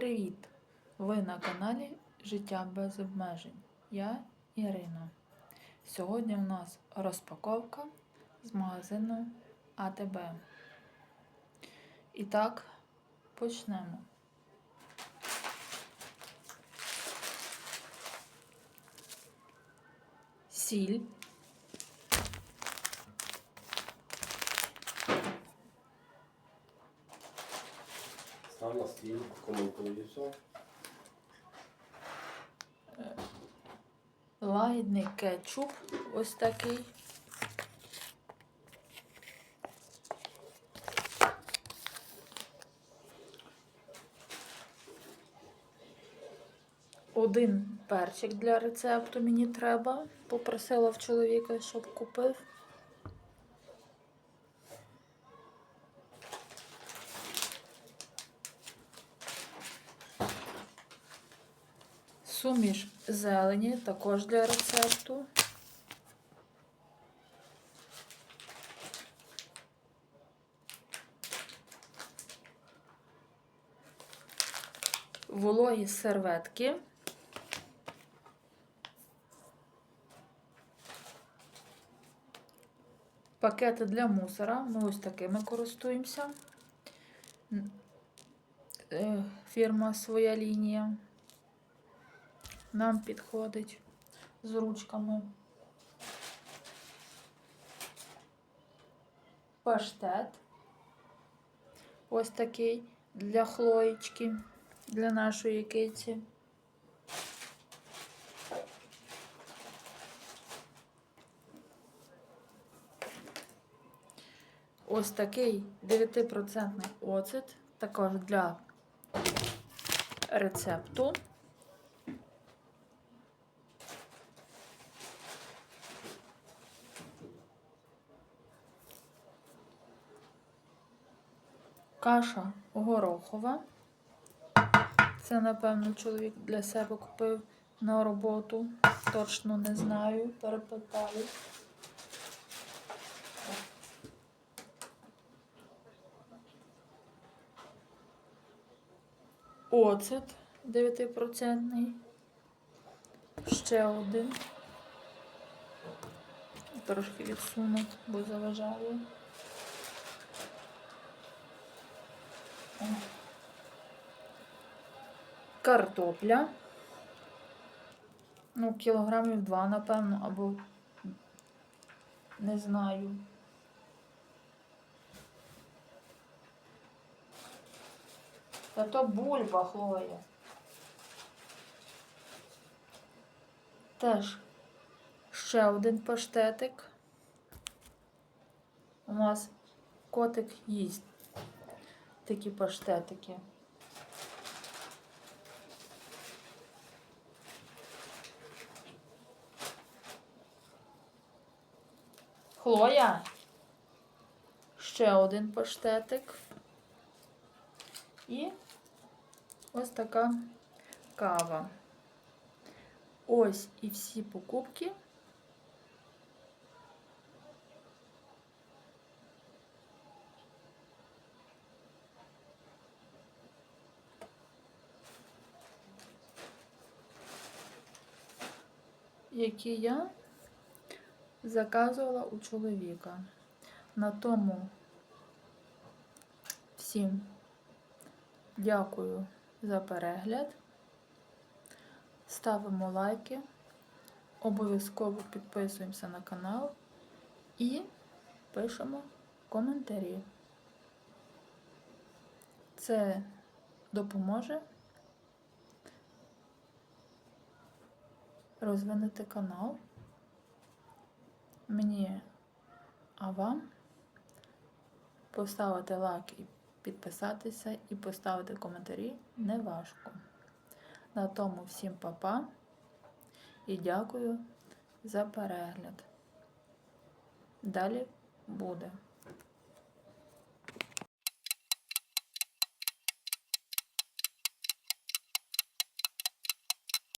привіт! Ви на каналі Життя без обмежень. Я Ірина. Сьогодні у нас розпаковка з магазину АТБ. І так, почнемо. Сіль. Став на стіл, коментую все. Лагідний кетчуп ось такий. Один перчик для рецепту мені треба. Попросила в чоловіка, щоб купив. Суміш зелені також для рецепту. Вологі серветки. Пакети для мусора. Ми ось такими користуємося. Е, Фірма своя лінія нам підходить з ручками. Паштет. Ось такий для хлоєчки, для нашої киці. Ось такий 9% оцет, також для рецепту. Каша горохова. Це, напевно, чоловік для себе купив на роботу. Точно не знаю, перепитаю. Оцет 9%. Ще один. Трошки відсуну, бо заважаю. Картопля. Ну, кілограмів два, напевно, або не знаю. Та то бульба Хлоя. Теж ще один паштетик. У нас котик їсть такі паштетики. Хлоя. Ще один паштетик. І ось така кава. Ось і всі покупки. Які я заказувала у чоловіка. На тому всім дякую за перегляд. Ставимо лайки, обов'язково підписуємося на канал і пишемо коментарі. Це допоможе розвинути канал. Мені, а вам поставити лайк і підписатися і поставити коментарі не важко. На тому всім папа і дякую за перегляд. Далі буде.